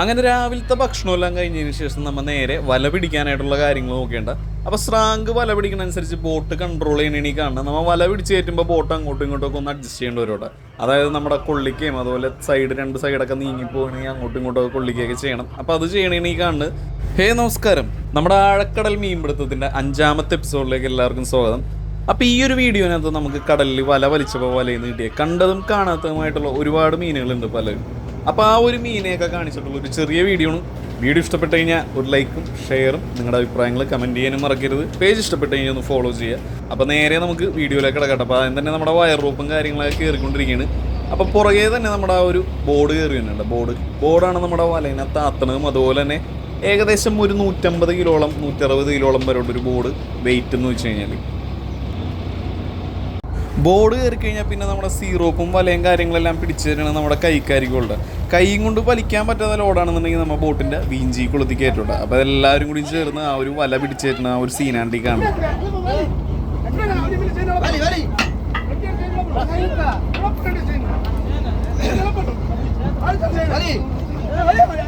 അങ്ങനെ രാവിലത്തെ ഭക്ഷണമെല്ലാം കഴിഞ്ഞതിന് ശേഷം നമ്മൾ നേരെ വല പിടിക്കാനായിട്ടുള്ള കാര്യങ്ങൾ നോക്കേണ്ട. അപ്പോൾ സ്രാങ്ക് വല പിടിക്കുന്ന അനുസരിച്ച് ബോട്ട് കൺട്രോൾ ചെയ്യണി കാണണം. നമ്മൾ വല പിടിച്ച് കയറ്റുമ്പോൾ ബോട്ട് അങ്ങോട്ടും ഇങ്ങോട്ടും ഒക്കെ ഒന്ന് അഡ്ജസ്റ്റ് ചെയ്യേണ്ടി വരും കേട്ടോ അതായത് നമ്മുടെ കൊള്ളിക്കയും അതുപോലെ സൈഡ് രണ്ട് സൈഡൊക്കെ നീങ്ങി പോകണമെങ്കിൽ അങ്ങോട്ടും ഇങ്ങോട്ടും ഒക്കെ കൊള്ളിക്കുകയൊക്കെ ചെയ്യണം. അപ്പോൾ അത് ചെയ്യണേ കാണുന്നത് ഹേ നമസ്കാരം. നമ്മുടെ ആഴക്കടൽ മീൻപിടുത്തത്തിന്റെ അഞ്ചാമത്തെ എപ്പിസോഡിലേക്ക് എല്ലാവർക്കും സ്വാഗതം. അപ്പോൾ ഈ ഒരു വീഡിയോനകത്ത് നമുക്ക് കടലിൽ വല വലിച്ചപ്പോൾ വലയിൽ നിന്ന് കിട്ടിയ കണ്ടതും കാണാത്തതുമായിട്ടുള്ള ഒരുപാട് മീനുകളുണ്ട് പലരും. അപ്പോൾ ആ ഒരു മീനെയൊക്കെ കാണിച്ചിട്ടുള്ള ഒരു ചെറിയ വീഡിയോ ആണ് വീഡിയോ ഇഷ്ടപ്പെട്ട് കഴിഞ്ഞാൽ ഒരു ലൈക്കും ഷെയറും നിങ്ങളുടെ അഭിപ്രായങ്ങൾ കമന്റ് ചെയ്യാനും മറക്കരുത്. പേജ് ഇഷ്ടപ്പെട്ട് കഴിഞ്ഞാൽ ഒന്ന് ഫോളോ ചെയ്യുക. അപ്പോൾ നേരെ നമുക്ക് വീഡിയോയിലേക്ക് കിടക്കട്ടെ അപ്പോൾ അതിന് തന്നെ നമ്മുടെ വയർ റൂപ്പും കാര്യങ്ങളൊക്കെ കയറിക്കൊണ്ടിരിക്കുകയാണ്. അപ്പോൾ പുറകെ തന്നെ നമ്മുടെ ആ ഒരു ബോർഡ് കയറി വരുന്നുണ്ട്. ബോർഡ് ബോർഡാണ് നമ്മുടെ വലയിനകത്ത് ആത്തണതും അതുപോലെ തന്നെ ഏകദേശം ഒരു നൂറ്റമ്പത് കിലോളം നൂറ്ററുപത് കിലോളം വരെയുള്ള ഒരു ബോർഡ് വെയിറ്റ് എന്ന് വെച്ച് കഴിഞ്ഞാൽ ബോർഡ് കയറി കഴിഞ്ഞാൽ പിന്നെ നമ്മുടെ സീറോപ്പും വലയും കാര്യങ്ങളെല്ലാം പിടിച്ചു തരണം നമ്മുടെ കൈക്കാരികളുടെ കൈയും കൊണ്ട് വലിക്കാൻ പറ്റാത്ത ലോഡാണെന്നുണ്ടെങ്കിൽ നമ്മുടെ ബോട്ടിന്റെ വീഞ്ചി കൊളുത്തി കയറ്റുണ്ട് അപ്പോൾ എല്ലാവരും കൂടി ചേർന്ന് ആ ഒരു വല പിടിച്ചു തരുന്ന ആ ഒരു സീനാണ്ടി കാണും. വരി വരി വരി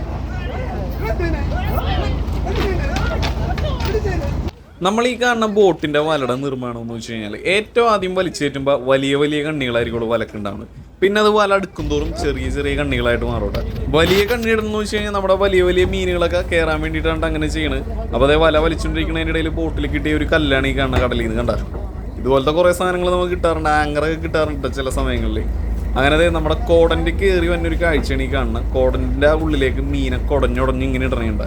നമ്മൾ ഈ കാണുന്ന ബോട്ടിന്റെ വലയുടെ നിർമ്മാണം എന്ന് വെച്ച് കഴിഞ്ഞാൽ ഏറ്റവും ആദ്യം വലിച്ചേറ്റുമ്പോൾ വലിയ വലിയ കണ്ണികളായിരിക്കും വലക്കുണ്ടാവുന്നത്. പിന്നെ അത് വല അടുക്കും തോറും ചെറിയ ചെറിയ കണ്ണികളായിട്ട് മാറട്ടെ. വലിയ കണ്ണിയിടുന്നു വെച്ച് കഴിഞ്ഞാൽ നമ്മുടെ വലിയ വലിയ മീനുകളൊക്കെ കയറാൻ വേണ്ടിയിട്ടാണ് അങ്ങനെ ചെയ്യണത്. അപ്പോൾ അതേ വല വലിച്ചുകൊണ്ടിരിക്കുന്നതിന്റെ ഇടയിൽ ബോട്ടിൽ കിട്ടിയ ഒരു കല്ലാണ് ഈ കാണുന്ന കടലിൽ നിന്ന് കണ്ട. ഇതുപോലത്തെ കുറേ സാധനങ്ങൾ നമുക്ക് കിട്ടാറുണ്ട്. ആങ്കറൊക്കെ കിട്ടാറുണ്ട് ചില സമയങ്ങളിൽ അങ്ങനെ ദേ നമ്മുടെ കോടന്റെ കയറി വന്നൊരു കാഴ്ചയാണ് ഈ കാണുന്നത്. കോടന്റെ ഉള്ളിലേക്ക് മീനെ കുടഞ്ഞുടഞ്ഞ് ഇങ്ങനെ ഇടണുണ്ട്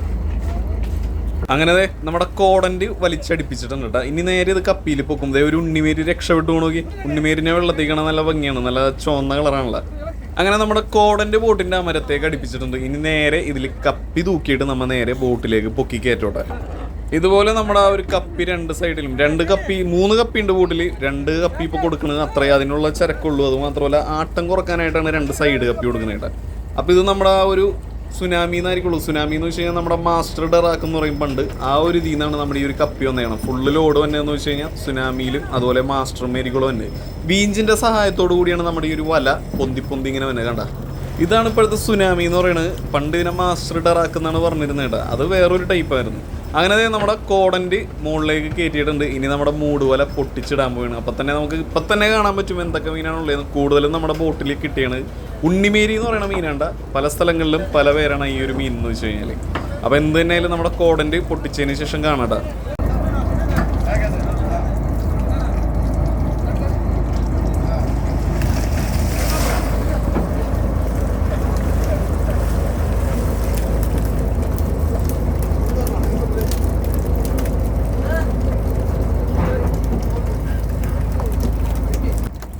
അങ്ങനെ നമ്മുടെ കോടന്റ് വലിച്ചടിപ്പിച്ചിട്ടുണ്ട് ഇനി നേരെ ഇത് കപ്പിയിൽ പൊക്കും. ദേ ഒരു ഉണ്ണിമേര് രക്ഷപ്പെട്ടു നോക്കി. ഉണ്ണിമേരിനെ വെള്ളത്തേക്കാണ് നല്ല ഭംഗിയാണ് നല്ല ചുവന്ന കളറാണല്ലോ. അങ്ങനെ നമ്മുടെ കോടന്റെ ബോട്ടിന്റെ അമരത്തേക്ക് അടിപ്പിച്ചിട്ടുണ്ട്. ഇനി നേരെ ഇതിൽ കപ്പി തൂക്കിയിട്ട് നമ്മൾ നേരെ ബോട്ടിലേക്ക് പൊക്കി കയറ്റോട്ടെ. ഇതുപോലെ നമ്മുടെ ആ ഒരു കപ്പി രണ്ട് സൈഡിലും രണ്ട് കപ്പി മൂന്ന് കപ്പി ഉണ്ട് ബോട്ടിൽ രണ്ട് കപ്പി ഇപ്പോൾ കൊടുക്കുന്നത് അത്രേ അതിനുള്ള ചരക്കുള്ളൂ. അത് മാത്രമല്ല ആട്ടം കുറക്കാനായിട്ടാണ് രണ്ട് സൈഡ് കപ്പി കൊടുക്കുന്നത് അപ്പൊ അപ്പോൾ ഇത് നമ്മുടെ ആ ഒരു സുനാമി എന്നായിരിക്കുള്ളൂ. സുനാമി എന്ന് വെച്ച് കഴിഞ്ഞാൽ നമ്മുടെ മാസ്റ്റർ ഡെറാക്ക് എന്ന് പറയും പണ്ട്. ആ ഒരു രീതിയിലാണ് നമ്മുടെ ഈ ഒരു കപ്പി വന്നതാണ് ഫുള്ള് ലോഡ് വന്നതെന്ന് വെച്ച് കഴിഞ്ഞാൽ സുനാമിയിലും അതുപോലെ മാസ്റ്റർ മേരികളും തന്നെ ബീഞ്ചിന്റെ സഹായത്തോടു കൂടിയാണ് നമ്മുടെ ഈ ഒരു വല പൊന്തി പൊന്തി ഇങ്ങനെ വന്നെ. കണ്ട? ഇതാണ് ഇപ്പോഴത്തെ സുനാമി എന്ന് പറയുന്നത് പണ്ട് ഇതിനെ മാസ്റ്റർ ഡെറാക്ക് എന്നാണ് പറഞ്ഞിരുന്നത് കേട്ടോ. അത് വേറൊരു ടൈപ്പ് ആയിരുന്നു. അങ്ങനെ നമ്മുടെ കോടന്റ് മുകളിലേക്ക് കയറ്റിയിട്ടുണ്ട് ഇനി നമ്മുടെ മൂട് വല പൊട്ടിച്ചിടാൻ പോവുകയാണ് അപ്പം തന്നെ നമുക്ക് ഇപ്പം തന്നെ കാണാൻ പറ്റും എന്തൊക്കെ മീനാണ് ഉള്ളത് കൂടുതലും നമ്മുടെ ബോട്ടിലേക്ക് കിട്ടിയാണ് ഉണ്ണിമേരി എന്ന് പറയുന്ന മീനാണ്ട. പല സ്ഥലങ്ങളിലും പല പേരാണ് ഈ ഒരു മീൻ എന്ന് വെച്ച് കഴിഞ്ഞാൽ അപ്പോൾ എന്ത് തന്നെയായാലും നമ്മുടെ കോടന്റ് പൊട്ടിച്ചതിന് ശേഷം കാണാട്ടാ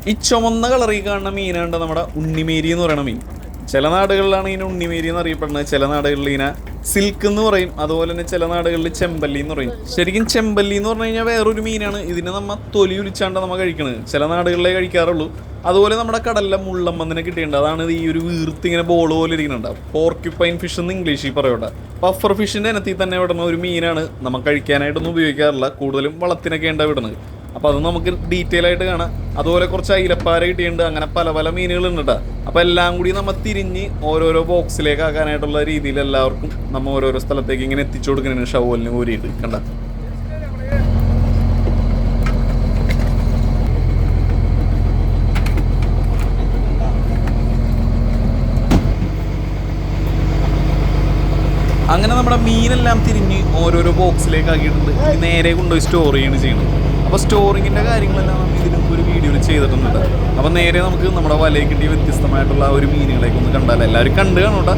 ഈ ചുമന്ന കളറിൽ കാണുന്ന മീനാണ് നമ്മുടെ ഉണ്ണിമേരി എന്ന് പറയുന്ന മീൻ. ചില നാടുകളിലാണ് ഇതിനെ ഉണ്ണിമേരി എന്ന് അറിയപ്പെടുന്നത്. ചില നാടുകളിൽ ഇതിനെ സിൽക്ക് എന്ന് പറയും. അതുപോലെ തന്നെ ചില നാടുകളിൽ ചെമ്പല്ലി എന്ന് പറയും. ശരിക്കും ചെമ്പല്ലി എന്ന് പറഞ്ഞു കഴിഞ്ഞാൽ വേറൊരു മീനാണ്. ഇതിനെ നമ്മൾ തൊലി ഉലിച്ചാണ്ട് നമ്മൾ കഴിക്കണത്. ചില നാടുകളിലേ കഴിക്കാറുള്ളൂ. അതുപോലെ നമ്മുടെ കടലിലെ മുള്ളമ്മന്നിനെ കിട്ടിയിട്ടുണ്ട്. അതാണ് ഈ ഒരു വീർത്ത് ഇങ്ങനെ ബോൾ പോലെ ഇരിക്കുന്നുണ്ട്. പോർക്യുപ്പൈൻ ഫിഷ് എന്ന് ഇംഗ്ലീഷിൽ പറയട്ടെ. പഫർ ഫിഷിന്റെ ഇനത്തിൽ തന്നെ വിടുന്ന ഒരു മീനാണ് നമ്മൾ കഴിക്കാനായിട്ടൊന്നും ഉപയോഗിക്കാറില്ല. കൂടുതലും വളത്തിനൊക്കെ ഉണ്ടാ വിടുന്നത് അപ്പോൾ അത് നമുക്ക് ഡീറ്റെയിൽ ആയിട്ട് കാണാം. അതുപോലെ കുറച്ച് അയിലപ്പാര കിട്ടിയിട്ടുണ്ട്. അങ്ങനെ പല പല മീനുകളുണ്ട് കേട്ടോ അപ്പോൾ എല്ലാം കൂടി നമ്മൾ തിരിഞ്ഞ് ഓരോരോ ബോക്സിലേക്ക് ആക്കാനായിട്ടുള്ള രീതിയിൽ എല്ലാവർക്കും നമ്മൾ ഓരോരോ സ്ഥലത്തേക്ക് ഇങ്ങനെ എത്തിച്ചു കൊടുക്കുന്നതിന് ഷവലിന് ഊരിയിട്ട്. കണ്ട? അങ്ങനെ നമ്മുടെ മീനെല്ലാം തിരിഞ്ഞ് ഓരോരോ ബോക്സിലേക്ക് ആക്കിയിട്ടുണ്ട്. നേരെ കൊണ്ടുപോയി സ്റ്റോർ ചെയ്യാണ് ചെയ്യുന്നത്. അപ്പോൾ സ്റ്റോറിങ്ങിന്റെ കാര്യങ്ങളെല്ലാം നമ്മൾ ഇതിന് ഒരു വീഡിയോയിൽ ചെയ്തിട്ടുണ്ട്. അപ്പോൾ നേരെ നമുക്ക് നമ്മുടെ വലയിൽ കിട്ടിയ വ്യത്യസ്തമായിട്ടുള്ള ഒരു മീനുകളേക്ക് ഒന്ന് കണ്ടാൽ എല്ലാവരും കണ്ടു കാണൂട്ടാ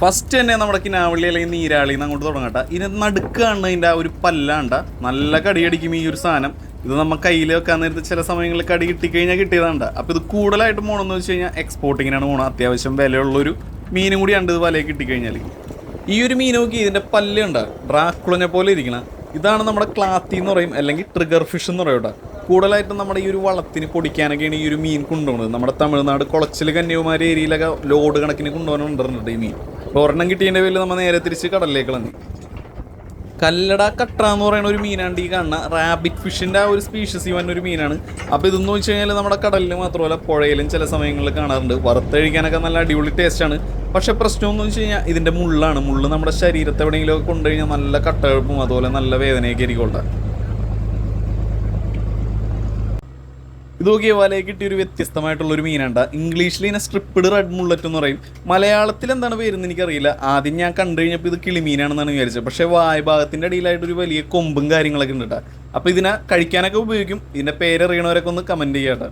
ഫസ്റ്റ് തന്നെ നമ്മുടെ കിനാവള്ളി അല്ലെങ്കിൽ നീരാളി എന്ന് അങ്ങോട്ട് തുടങ്ങട്ടെ ഇതിന് നടുക്കാണ് ഇതിന്റെ ആ ഒരു പല്ലാണ്ട നല്ല കടിയടിക്കും ഈ ഒരു സാധനം. ഇത് നമ്മൾ കയ്യിൽ വെക്കാൻ നേരത്ത് ചില സമയങ്ങളിൽ കടി കിട്ടിക്കഴിഞ്ഞാൽ കിട്ടിയതാണ്ട അപ്പോൾ ഇത് കൂടുതലായിട്ട് പോകണമെന്ന് വെച്ച് കഴിഞ്ഞാൽ എക്സ്പോർട്ടിങ്ങിനാണ് പോകണം അത്യാവശ്യം വിലയുള്ളൊരു മീനും കൂടി ഇത് വലയിൽ കിട്ടിക്കഴിഞ്ഞാൽ ഈ ഒരു മീൻ നോക്കി ഇതിന്റെ പല്ല് ഉണ്ട് ഡ്രാക്കുളനെ പോലെ ഇരിക്കണ. ഇതാണ് നമ്മുടെ ക്ലാത്തി എന്ന് പറയും അല്ലെങ്കിൽ ട്രിഗർ ഫിഷ് എന്ന് പറയും കൂടുതലായിട്ടും നമ്മുടെ ഈ ഒരു വളത്തിന് പൊടിക്കാനൊക്കെയാണ് ഈ ഒരു മീൻ കൊണ്ടുപോകുന്നത്. നമ്മുടെ തമിഴ്നാട് കുളച്ചിൽ കന്യാകുമാരി ഏരിയയിലൊക്കെ ലോഡ് കണക്കിന് കൊണ്ടുപോകാനുണ്ടെന്നുണ്ട് ഈ മീൻ. അപ്പോൾ ഒരെണ്ണം കിട്ടിയതിന്റെ പേരിൽ നമ്മൾ നേരെ തിരിച്ച് കടലിലേക്ക് കളഞ്ഞു കല്ലട കട്ട എന്ന് പറയുന്ന ഒരു മീനാണ് ഈ കാണുന്ന റാബിറ്റ് ഫിഷിന്റെ ആ ഒരു സ്പീഷീസ് വന്ന ഒരു മീനാണ്. അപ്പോൾ ഇതെന്ന് വെച്ച് കഴിഞ്ഞാൽ നമ്മുടെ കടലിൽ മാത്രമല്ല പുഴയിലും ചില സമയങ്ങളിൽ കാണാറുണ്ട്. വറുത്തഴിക്കാനൊക്കെ നല്ല അടിപൊളി ടേസ്റ്റാണ് പക്ഷെ പ്രശ്നം എന്ന് വെച്ച് കഴിഞ്ഞാൽ ഇതിന്റെ മുള്ളാണ്. മുള്ള് നമ്മുടെ ശരീരത്തെ എവിടെയെങ്കിലും ഒക്കെ കൊണ്ടുകഴിഞ്ഞാൽ നല്ല കട്ടഴപ്പും അതുപോലെ നല്ല വേദനയൊക്കെ ആയിരിക്കും ഇത് നോക്കിയ വലയെ കിട്ടിയ ഒരു വ്യത്യസ്തമായിട്ടുള്ള ഒരു മീനാണ്ട ഇംഗ്ലീഷിൽ ഇതിനെ സ്ട്രിപ്പിഡ് റെഡ് മുള്ളറ്റ് എന്ന് പറയും. മലയാളത്തിൽ എന്താണ് പേരെന്ന് എനിക്കറിയില്ല. ആദ്യം ഞാൻ കണ്ടു കഴിഞ്ഞപ്പോൾ ഇത് കിളിമീനാണെന്നാണ് വിചാരിച്ചത്. പക്ഷേ വായ ഭാഗത്തിന്റെ അടിയിലായിട്ട് ഒരു വലിയ കൊമ്പും കാര്യങ്ങളൊക്കെ ഉണ്ട് കേട്ടോ. അപ്പോൾ ഇതിനെ കഴിക്കാനൊക്കെ ഉപയോഗിക്കും. ഇതിന്റെ പേരറിയണവരൊക്കെ ഒന്ന് കമന്റ് ചെയ്യാട്ടെ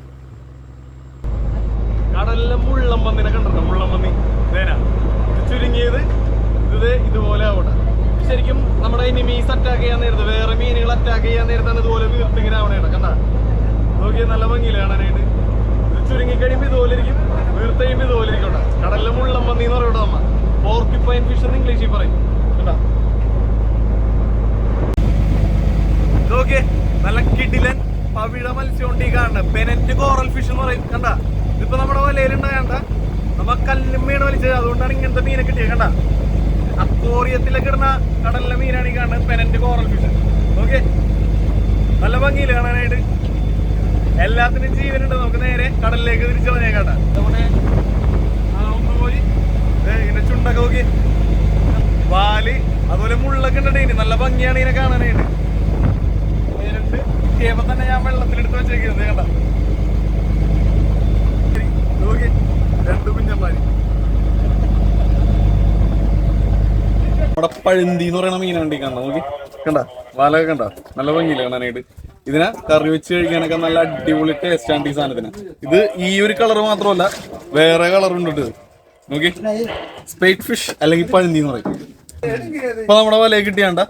കടലിലെ മുള്ളമ്പന്നിനെ കണ്ടിട്ടുണ്ടോ? മുള്ളമ്പന്നി വേന ഇത് ചുരുങ്ങിയത് ഇത് ഇതുപോലെ ആവട്ടെ. ശരിക്കും നമ്മുടെ എനിമീസ് അറ്റാക്ക് ചെയ്യാൻ നേരത്ത് വേറെ മീനുകൾ അറ്റാക്ക് ചെയ്യാൻ നേരത്താണ് ഇതുപോലെ വീർത്തിങ്ങനെ ആവണേട കണ്ട? നോക്കിയാൽ നല്ല ഭംഗിയില്ല കാണാനായിട്ട്. ഇത് ചുരുങ്ങി കഴിയുമ്പോൾ ഇതുപോലെ ഇരിക്കും. വീർത്ത് കഴിയുമ്പോൾ ഇതുപോലെ ഇരിക്കും കടലിലെ മുള്ളം മുള്ളമ്പന്നി എന്ന് പറയട്ടെ നമ്മ പോർക്കിപ്പൈൻ ഫിഷ് എന്ന് ഇംഗ്ലീഷിൽ പറയും. കണ്ടാ? നോക്കിയേ നല്ല കിടിലൻ പവിഴ മത്സ്യം കൊണ്ട് ഈ കാണുന്നത് പെനറ്റ് കോറൽ ഫിഷ് എന്ന് പറയും. കണ്ട? ഇതിപ്പോ നമ്മുടെ വലയിലുണ്ടാകണ്ട നമ്മ കല്ലും മീൻ വലിച്ചത്. അതുകൊണ്ടാണ് ഇങ്ങനത്തെ മീനെ കിട്ടിയത് കണ്ട? അക്കോറിയത്തിലൊക്കെ ഇടുന്ന കടലിലെ മീനാണ് ഈ കാണുന്നത്. പെനന്റ് കോറൽ ഫിഷ്. ഓക്കെ നല്ല ഭംഗിയില്ല കാണാനായിട്ട്? എല്ലാത്തിനും ജീവനുണ്ട് നമുക്ക് നേരെ കടലിലേക്ക് തിരിച്ചു കളഞ്ഞേക്കാട്ട നമ്മുടെ ഒന്ന് പോയി ഇങ്ങനെ ചുണ്ടൊക്കെ നോക്കി. വാൽ അതുപോലെ മുള്ളൊക്കെ ഉണ്ട് ഇനി. നല്ല ഭംഗിയാണ് ഇതിനെ കാണാനായിട്ട്. നേരിട്ട് കേവ തന്നെ ഞാൻ വെള്ളത്തിലെടുത്ത് വെച്ചേക്കുന്നത് കണ്ട. നോക്കി രണ്ട് നമ്മുടെ പഴുന്തി എന്ന് പറയുന്ന മീനുണ്ട് കാണുന്നത് നോക്കി. കണ്ട? വാലൊക്കെ കണ്ട? നല്ല ഭംഗിയില്ല കാണാനായിട്ട്? ഇതിനെ കറി വെച്ച് കഴിക്കാനൊക്കെ നല്ല അടിപൊളി ടേസ്റ്റ് ആണ് ഈ സാധനത്തിന്. ഇത് ഈ ഒരു കളർ മാത്രമല്ല വേറെ കളർ ഉണ്ട് നോക്കി. സ്പേറ്റ് ഫിഷ് അല്ലെങ്കിൽ പഴുന്തി എന്ന് പറയും. ഇപ്പൊ നമ്മുടെ വലയെ കിട്ടിയാണ്ട?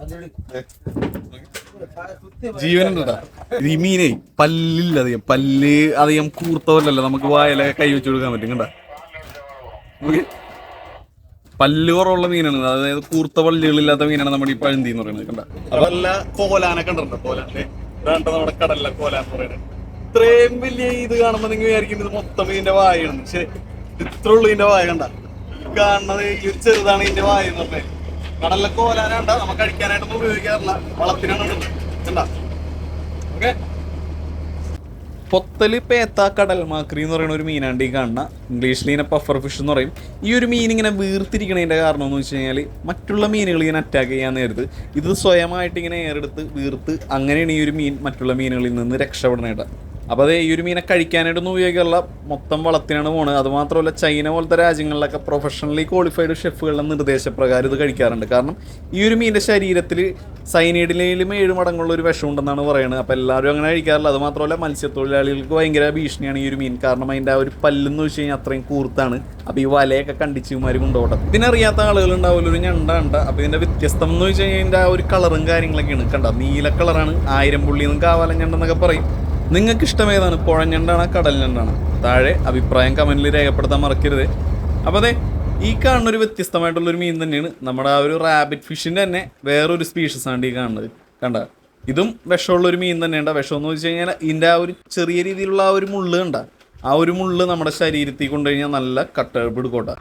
ഇത് ഈ മീനേ പല്ലില്ല അധികം. പല്ല് അധികം കൂർത്തവല്ലല്ലോ നമുക്ക് വായലൊക്കെ കൈ വെച്ച് കൊടുക്കാൻ പറ്റും കണ്ട? പല്ല് കുറവുള്ള മീനാണ്. അതായത് കൂർത്ത പല്ലുകളില്ലാത്ത മീനാണ് നമ്മുടെ ഈ പഴുന്തി എന്ന് പറയുന്നത്. കണ്ട? അതല്ല കോലാനെ കണ്ടിട്ടുണ്ടോ കോലാനെ നമ്മുടെ കടലിലെ കോല എന്ന് പറയുന്നത്. ഇത്രയും വലിയ ഇത് കാണുമ്പോ നിങ്ങൾ വിചാരിക്കുന്നത് മൊത്തം ഇതിന്റെ വായാണ് പക്ഷെ ഇത്ര ഉള്ളു ഇതിന്റെ വായ കണ്ട? കാണുന്നത് ഈ ഒരു ചെറുതാണ് ഇതിന്റെ വായ എന്ന് പറഞ്ഞത് കടലിലെ കോലാന കണ്ട? നമുക്ക് കഴിക്കാനായിട്ടൊന്നും ഉപയോഗിക്കാറില്ല. വളത്തിനാണ്. കണ്ട? ഓക്കെ? പൊത്തൽ പേത്ത കടൽമാക്രി എന്ന് പറയുന്ന ഒരു മീനാണ്ട് ഈ കാണുന്ന. ഇംഗ്ലീഷിൽ പഫർ ഫിഷ് എന്ന് പറയും. ഈ ഒരു മീൻ ഇങ്ങനെ വീർത്തിരിക്കണതിന്റെ കാരണം എന്ന് വെച്ച് കഴിഞ്ഞാൽ മറ്റുള്ള മീനുകൾ ഇങ്ങനെ അറ്റാക്ക് ചെയ്യാൻ നേരത്ത് ഇത് സ്വയമായിട്ട് ഇങ്ങനെ ഏറെടുത്ത് വീർത്ത് അങ്ങനെയാണ് ഈ ഒരു മീൻ മറ്റുള്ള മീനുകളിൽ നിന്ന് രക്ഷപ്പെടണേട്ട. അപ്പോൾ അത് ഈ ഒരു മീനെ കഴിക്കാനായിട്ടൊന്നും ഉപയോഗിക്കാനുള്ള മൊത്തം വളത്തിനാണ് പോണത്. അതുമാത്രമല്ല ചൈന പോലത്തെ രാജ്യങ്ങളിലൊക്കെ പ്രൊഫഷണലി ക്വാളിഫൈഡ് ഷെഫുകളുടെ നിർദ്ദേശപ്രകാരം ഇത് കഴിക്കാറുണ്ട്. കാരണം ഈ ഒരു മീനിന്റെ ശരീരത്തിൽ സൈനൈഡിലും ഏഴ് മടങ്ങുള്ള ഒരു വിഷമുണ്ടെന്നാണ് പറയുന്നത് അപ്പോൾ എല്ലാവരും അങ്ങനെ കഴിക്കാറില്ല. അതുമാത്രമല്ല മത്സ്യത്തൊഴിലാളികൾക്ക് ഭയങ്കര ഭീഷണിയാണ് ഈ ഒരു മീൻ. കാരണം അതിന്റെ ആ ഒരു പല്ലെന്ന് വെച്ച് കഴിഞ്ഞാൽ അത്രയും കൂർത്താണ്. അപ്പോൾ ഈ വലയൊക്കെ കണ്ടിച്ചുമാർ കൊണ്ടുപോകട്ടെ. ഇതിനറിയാത്ത ആളുകൾ ഉണ്ടാവില്ല ഒരു ഞണ്ട അപ്പോൾ ഇതിന്റെ വ്യത്യസ്തം എന്ന് വെച്ച് കഴിഞ്ഞാൽ ഇതിന്റെ ആ ഒരു കളറും കാര്യങ്ങളൊക്കെയാണ്. കണ്ട? നീല കളറാണ് ആയിരം പുള്ളി നിങ്ങൾക്ക് കാവാലം ഞണ്ടെന്നൊക്കെ പറയും. നിങ്ങൾക്ക് ഇഷ്ടമേതാണ് പുഴഞ്ഞണ്ടാണ് കടൽ ഞണ്ടാണ്? താഴെ അഭിപ്രായം കമന്റിൽ രേഖപ്പെടുത്താൻ മറക്കരുത്. അപ്പോൾ അതെ ഈ കാണുന്ന ഒരു വ്യത്യസ്തമായിട്ടുള്ള ഒരു മീൻ തന്നെയാണ് നമ്മുടെ ആ ഒരു റാബിറ്റ് ഫിഷിന്റെ തന്നെ വേറൊരു സ്പീഷീസ് ആണ് ഈ കാണുന്നത്. കണ്ട? ഇതും വിഷമുള്ളൊരു മീൻ തന്നെയുണ്ട് വിഷം എന്ന് വെച്ച് കഴിഞ്ഞാൽ ഇതിന്റെ ആ ഒരു ചെറിയ രീതിയിലുള്ള ആ ഒരു മുള്ള് കണ്ട? ആ ഒരു മുള്ള് നമ്മുടെ ശരീരത്തിൽ കൊണ്ടുകഴിഞ്ഞാൽ നല്ല കട്ടെടുപ്പ് എടുക്കോട്ടെ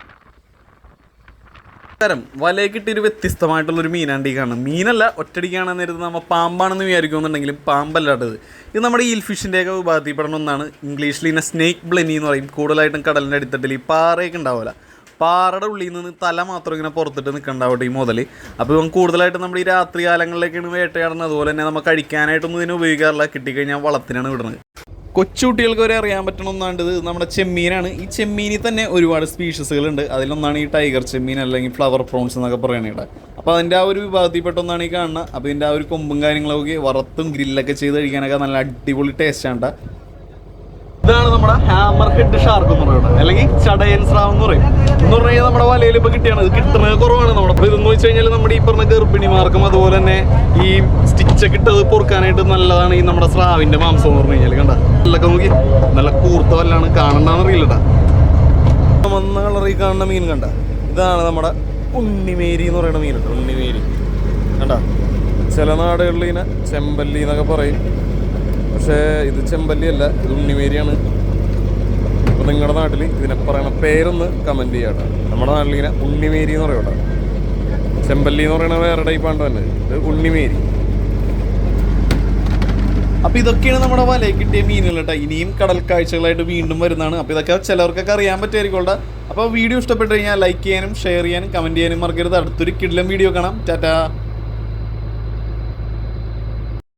കിട്ടിയ ഒരു വ്യത്യസ്തമായിട്ടുള്ള ഒരു മീനാണ്ട് ഈ കാണുന്നത്. മീനല്ല ഒറ്റടിക്കാണെന്ന് നേരത്ത് നമ്മൾ പാമ്പാണെന്ന് വിചാരിക്കുമെന്നുണ്ടെങ്കിലും പാമ്പല്ലാട്ടത് ഇത് നമ്മുടെ ഈൽ ഫിഷിന്റെയൊക്കെ വിഭാഗത്തിൽപ്പെടുന്ന ഒന്നാണ്. ഇംഗ്ലീഷിൽ ഇതിനെ സ്നേക്ക് ബ്ലെനി എന്ന് പറയും. കൂടുതലായിട്ടും കടലിന്റെ അടിത്തട്ടിൽ ഈ പാറയൊക്കെ ഉണ്ടാവില്ല പാറയുടെ ഉള്ളിൽ നിന്ന് തല മാത്രം ഇങ്ങനെ പുറത്തിട്ട് നിൽക്കണ്ടാവട്ടെ ഈ മുതൽ അപ്പോൾ ഇവൻ കൂടുതലായിട്ട് നമ്മൾ ഈ രാത്രി കാലങ്ങളിലേക്കാണ് വേട്ടയാടുന്നത്. അതുപോലെ തന്നെ നമുക്ക് കഴിക്കാനായിട്ടൊന്നും ഇതിനെ ഉപയോഗിക്കാറില്ല. കിട്ടിക്കഴിഞ്ഞാൽ വളത്തിനാണ് വിടുന്നത്. കൊച്ചുകുട്ടികൾക്ക് വരെ അറിയാൻ പറ്റണ ഒന്നാണ്ട് ഇത് നമ്മുടെ ചെമ്മീനാണ്. ഈ ചെമ്മീനിൽ തന്നെ ഒരുപാട് സ്പീഷീസുകൾ ഉണ്ട് അതിലൊന്നാണ് ഈ ടൈഗർ ചെമ്മീൻ അല്ലെങ്കിൽ ഫ്ലവർ പ്രോൺസ് എന്നൊക്കെ പറയണേടെ അപ്പോൾ അതിന്റെ ആ ഒരു വിഭാഗത്തിൽപ്പെട്ട ഒന്നാണ് ഈ കാണുന്നത്. അപ്പോൾ ഇതിന്റെ ആ ഒരു കൊമ്പും കാര്യങ്ങളൊക്കെ വറുത്തും ഗ്രില്ലൊക്കെ ചെയ്ത് കഴിക്കാനൊക്കെ നല്ല അടിപൊളി ടേസ്റ്റാണ് ഇതാണ് നമ്മുടെ ഹാമർ ഹെഡ് ഷാർക്ക് എന്ന് പറയുന്നത്. അല്ലെങ്കിൽ ചടയൻ സ്രാവ് എന്ന് പറയും. എന്ന് പറഞ്ഞു കഴിഞ്ഞാൽ നമ്മുടെ വലയിൽ ഇപ്പൊ കിട്ടിയാണ്. ഇത് കിട്ടുന്നത് കുറവാണ് നമ്മുടെ അപ്പൊ ഇതെന്ന് വെച്ച് കഴിഞ്ഞാൽ നമ്മുടെ ഈ പറഞ്ഞ ഗർഭിണിമാർക്കും അതുപോലെ തന്നെ ഈ സ്റ്റിച്ച് സ്റ്റിച്ചൊക്കെ ഇട്ടത് പൊറുക്കാനായിട്ട് നല്ലതാണ് ഈ നമ്മുടെ സ്രാവിന്റെ മാംസം എന്ന് പറഞ്ഞു കഴിഞ്ഞാൽ കണ്ട. നല്ലൊക്കെ നോക്കി. നല്ല കൂർത്ത വല്ലാണ് കാണണ്ടെന്ന് അറിയില്ലട്ടാ വന്ന കളറിൽ കാണുന്ന മീൻ കണ്ട. ഇതാണ് നമ്മുടെ ഉണ്ണിമേരി എന്ന് പറയുന്ന മീനുണ്ട് ഉണ്ണിമേരി. കണ്ട? ചില നാടുകളിൽ ഇതിനെ ചെമ്പല്ലി എന്നൊക്കെ പറയും. പക്ഷേ ഇത് ചെമ്പല്ലിയല്ല ഇത് ഉണ്ണിമേരിയാണ്. അപ്പോൾ നിങ്ങളുടെ നാട്ടിൽ ഇതിനെ പറയണ പേരൊന്ന് കമന്റ് ചെയ്യാട്ടോ നമ്മുടെ നാട്ടിൽ ഇങ്ങനെ ഉണ്ണിമേരി എന്ന് പറയട്ടോ ചെമ്പല്ലി എന്ന് പറയണ വേറെ ടൈപ്പാണ് തന്നെ ഇത്. ഉണ്ണിമേരി. അപ്പോൾ ഇതൊക്കെയാണ് നമ്മുടെ വലയിൽ കിട്ടിയ മീനുകൾ കേട്ടോ. ഇനിയും കടൽ കാഴ്ചകളായിട്ട് വീണ്ടും വരുന്നതാണ്. അപ്പോൾ ഇതൊക്കെ ചിലവർക്കൊക്കെ അറിയാൻ പറ്റുമായിരിക്കും അപ്പോൾ വീഡിയോ ഇഷ്ടപ്പെട്ട് കഴിഞ്ഞാൽ ലൈക്ക് ചെയ്യാനും ഷെയർ ചെയ്യാനും കമന്റ് ചെയ്യാനും മറക്കരുത്. അടുത്തൊരു കിടിലം വീഡിയോ കാണാം. ടാറ്റാ.